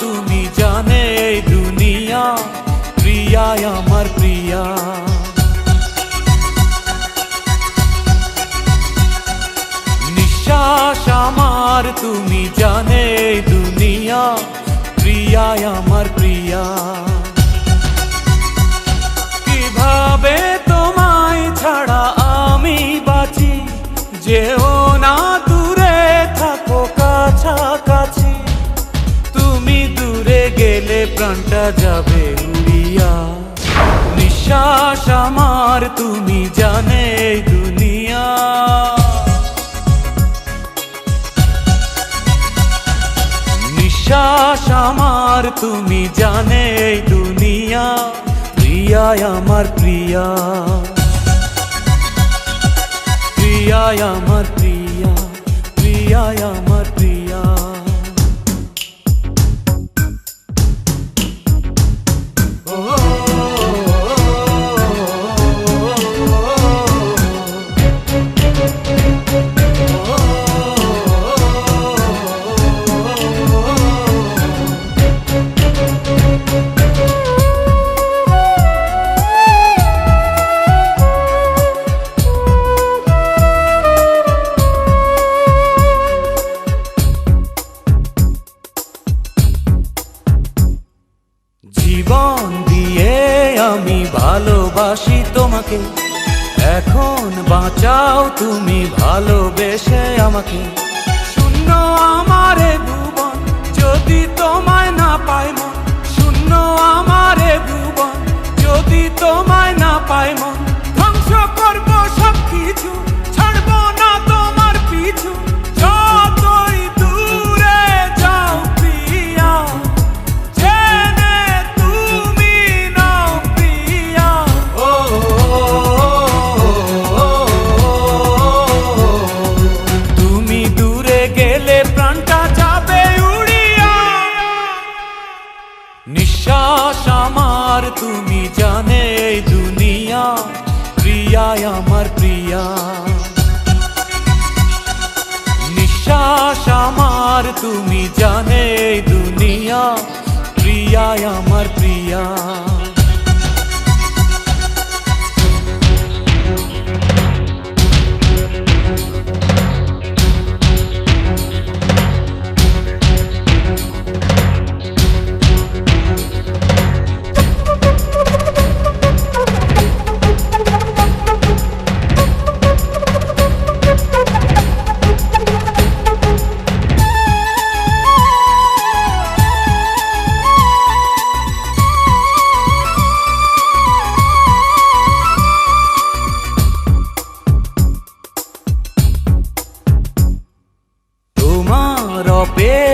তুমি জানে দুনিয়া প্রিয়ায় আমার প্রিয়া। নিঃশ্বাস আমার, তুমি জানে দুনিয়া প্রিয়া আমার প্রিয়া। কীভাবে তোমায় ছাড়া আমি বাঁচি, যেও না প্রাণটা যাবে উড়িয়া নিঃশ্বাস আমার, তুমি জানে দুনিয়া। নিঃশ্বাস আমার, তুমি জানে দুনিয়া। প্রিয়ায় আমার প্রিয়া। প্রিয়ায় আমার প্রিয়া। প্রিয়ায় আমার প্রিয়া। জীবন দিয়ে আমি ভালোবাসি তোমাকে। এখন বাঁচাও তুমি ভালোবেসে আমাকে। শূন্য আমারে ভুবন, যদি তোমায় না পাই মন। শূন্য আমারে ভুবন, যদি তোমায় না পাই মন। ধ্বংস করব সব কিছু তুমি জানে এই দুনিয়া প্রিয়ায় আমার প্রিয়া। নিঃশ্বাস আমার, তুমি জানে এই দুনিয়া প্রিয়ায় আমার প্রিয়া।